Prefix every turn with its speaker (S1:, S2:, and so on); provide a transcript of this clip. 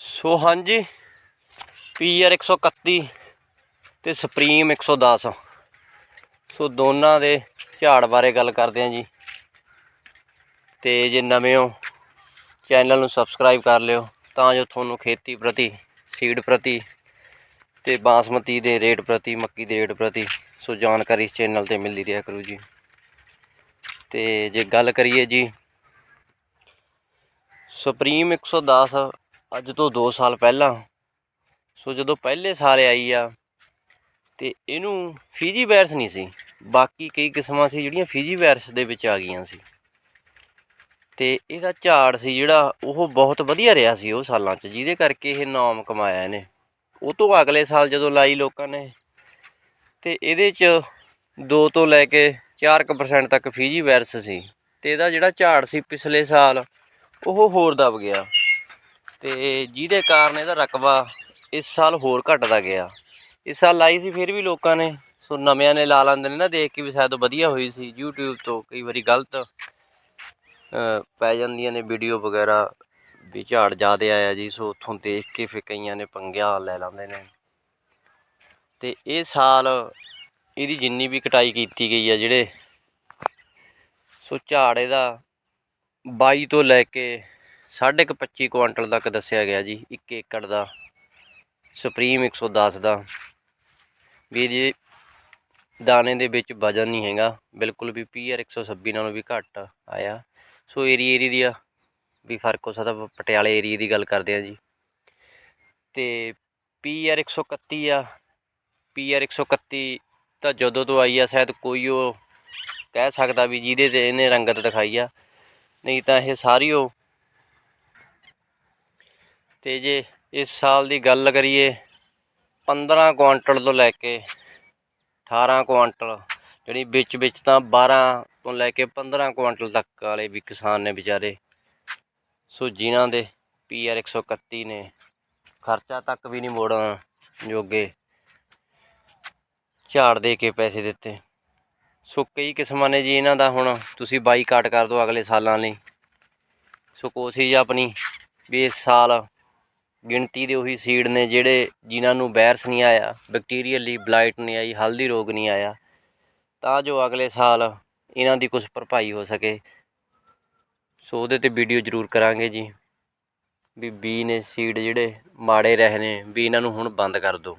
S1: ਸੋ ਹਾਂਜੀ ਪੀਆਰ 131 ਤੇ ਸੁਪਰੀਮ 110 ਸੋ ਦੋਨਾਂ ਦੇ ਝਾੜ ਬਾਰੇ ਗੱਲ ਕਰਦੇ ਹਾਂ ਜੀ। ਤੇ ਜੇ ਨਵੇਂ ਹੋ, ਚੈਨਲ ਨੂੰ ਸਬਸਕ੍ਰਾਈਬ ਕਰ ਲਿਓ, ਤਾਂ ਜੋ ਤੁਹਾਨੂੰ ਖੇਤੀ ਪ੍ਰਤੀ ਸੀਡ ਪ੍ਰਤੀ ਤੇ ਬਾਸਮਤੀ ਦੇ ਰੇਟ ਪ੍ਰਤੀ, ਮੱਕੀ ਦੇ ਰੇਟ ਪ੍ਰਤੀ, ਸੋ ਜਾਣਕਾਰੀ ਇਸ ਚੈਨਲ ਤੇ ਮਿਲਦੀ ਰਿਹਾ ਕਰੂ ਜੀ। ਤੇ ਜੇ ਗੱਲ ਕਰੀਏ ਜੀ ਸੁਪਰੀਮ 110 ਅੱਜ ਤੋਂ 2 ਸਾਲ ਪਹਿਲਾਂ। ਸੋ ਜਦੋਂ ਪਹਿਲੇ ਸਾਲ ਆਈ ਆ, ਤੇ ਇਹਨੂੰ ਫੀਜੀ ਵਾਇਰਸ ਨਹੀਂ ਸੀ। ਬਾਕੀ ਕਈ ਕਿਸਮਾਂ ਸੀ ਜਿਹੜੀਆਂ ਫੀਜੀ ਵਾਇਰਸ ਦੇ ਵਿੱਚ ਆ ਗਈਆਂ ਸੀ। ਤੇ ਇਹਦਾ ਝਾੜ ਸੀ ਜਿਹੜਾ ਉਹ ਬਹੁਤ ਵਧੀਆ ਰਿਹਾ ਸੀ ਉਹ ਸਾਲਾਂ 'ਚ, ਜਿਹਦੇ ਕਰਕੇ ਇਹ ਨਾਮ ਕਮਾਇਆ ਇਹਨੇ। ਉਹ ਤੋਂ ਅਗਲੇ ਸਾਲ ਜਦੋਂ ਲਾਈ ਲੋਕਾਂ ਨੇ, ਤੇ ਇਹਦੇ 'ਚ 2 ਤੋਂ ਲੈ ਕੇ 4% ਤੱਕ ਫੀਜੀ ਵਾਇਰਸ ਸੀ। ਤੇ ਇਹਦਾ ਜਿਹੜਾ ਝਾੜ ਸੀ ਪਿਛਲੇ ਸਾਲ, ਉਹ ਹੋਰ ਦਬ ਗਿਆ। ਤੇ ਜਿਹਦੇ ਕਾਰਨ ਇਹਦਾ ਰਕਬਾ ਇਸ ਸਾਲ ਹੋਰ ਘਟਦਾ ਗਿਆ। ਇਸ ਸਾਲ ਲਾਈ ਸੀ ਫਿਰ ਵੀ ਲੋਕਾਂ ਨੇ। ਸੋ ਨਵਿਆਂ ਨੇ ਲਾ ਲੈਂਦੇ ਨੇ ਨਾ, ਦੇਖ ਕੇ ਵੀ ਸ਼ਾਇਦ ਵਧੀਆ ਹੋਈ ਸੀ। YouTube ਤੋਂ ਕਈ ਵਾਰੀ ਗਲਤ ਪੈ ਜਾਂਦੀਆਂ ਨੇ ਵੀਡੀਓ ਵਗੈਰਾ ਵੀ ਝਾੜ ਜ਼ਿਆਦੇ ਆਇਆ ਜੀ। ਸੋ ਉੱਥੋਂ ਦੇਖ ਕੇ ਫਿਰ ਕਈਆਂ ਨੇ ਪੰਗਿਆ ਲੈ ਲੈਂਦੇ ਨੇ। ਤੇ ਇਹ ਸਾਲ ਇਹਦੀ ਜਿੰਨੀ ਵੀ ਕਟਾਈ ਕੀਤੀ ਗਈ ਆ ਜਿਹੜੇ, ਸੋ ਝਾੜ ਇਹਦਾ 22 ਤੋਂ ਲੈ ਕੇ 25 ਕੁਆਂਟਲ ਤੱਕ ਦੱਸਿਆ ਗਿਆ ਜੀ 1 ਏਕੜ ਦਾ ਸੁਪਰੀਮ 110 ਦਾ। ਵੀ ਜੇ ਦਾਣੇ ਦੇ ਵਿੱਚ ਵਜਨ ਨਹੀਂ ਹੈਗਾ, ਬਿਲਕੁਲ ਵੀ ਪੀਆਰ 126 ਨਾਲੋਂ ਵੀ ਘੱਟ ਆਇਆ। ਸੋ ਏਰੀਆ ਏਰੀਆ ਦੀ ਆ, ਵੀ ਫ਼ਰਕ ਹੋ ਸਕਦਾ ਪਟਿਆਲੇ ਏਰੀਆ ਦੀ ਗੱਲ ਕਰਦੇ ਆ ਜੀ। ਤੇ ਪੀਆਰ 131 ਆ ਪੀਆਰ 131 ਤਾਂ ਜਦੋਂ ਤੋਂ ਆਈ ਆ, ਸ਼ਾਇਦ ਕੋਈ ਉਹ ਕਹਿ ਸਕਦਾ ਵੀ ਜਿਹਦੇ ਤੇ ਇਹਨੇ ਰੰਗਤ ਦਿਖਾਈ ਆ। ਨਹੀਂ ਤਾਂ ਇਹ ਸਾਰੀ ਉਹ ਤੇ ਜੇ ਇਸ ਸਾਲ ਦੀ ਗੱਲ ਕਰੀਏ 15 ਕੁਆਂਟਲ ਤੋਂ ਲੈ ਕੇ 18 ਕੁਆਂਟਲ, ਜਿਹੜੀ ਵਿੱਚ ਵਿੱਚ ਤਾਂ 12 ਤੋਂ ਲੈ ਕੇ 15 ਕੁਆਂਟਲ ਤੱਕ ਵਾਲੇ ਵੀ ਕਿਸਾਨ ਨੇ ਵਿਚਾਰੇ। ਸੋ ਜਿਨ੍ਹਾਂ ਦੇ ਪੀਆਰ 131 ਨੇ, ਖਰਚਾ ਤੱਕ ਵੀ ਨਹੀਂ ਮੋੜਨ ਜੋਗੇ ਝਾੜ ਦੇ ਕੇ ਪੈਸੇ ਦਿੱਤੇ। ਸੋ ਕਈ ਕਿਸਮਾਂ ਨੇ ਜੀ ਇਹਨਾਂ ਦਾ ਹੁਣ, ਤੁਸੀਂ ਬਾਈਕਾਟ ਕਰ ਦਿਓ ਅਗਲੇ ਸਾਲਾਂ ਲਈ। ਸੋ ਕੋਸ਼ਿਸ਼ ਆਪਣੀ ਵੀ ਇਸ ਸਾਲ ਗਿਣਤੀ ਦੇ ਉਹੀ ਸੀਡ ਨੇ ਜਿਹੜੇ ਜਿਨ੍ਹਾਂ ਨੂੰ ਵਾਇਰਸ ਨਹੀਂ ਆਇਆ ਬੈਕਟੀਰੀਅਲੀ ਬਲਾਈਟ ਨਹੀਂ ਆਈ, ਹਲਦੀ ਰੋਗ ਨਹੀਂ ਆਇਆ। ਤਾਂ ਜੋ ਅਗਲੇ ਸਾਲ ਇਹਨਾਂ ਦੀ ਕੁਝ ਭਰਪਾਈ ਹੋ ਸਕੇ। ਸੋ ਉਹਦੇ ਤੇ ਵੀਡੀਓ ਜ਼ਰੂਰ ਕਰਾਂਗੇ ਜੀ। ਵੀ ਬੀ ਨੇ ਸੀਡ ਜਿਹੜੇ ਮਾੜੇ ਰਹੇ ਨੇ, ਵੀ ਇਹਨਾਂ ਨੂੰ ਹੁਣ ਬੰਦ ਕਰ ਦਿਓ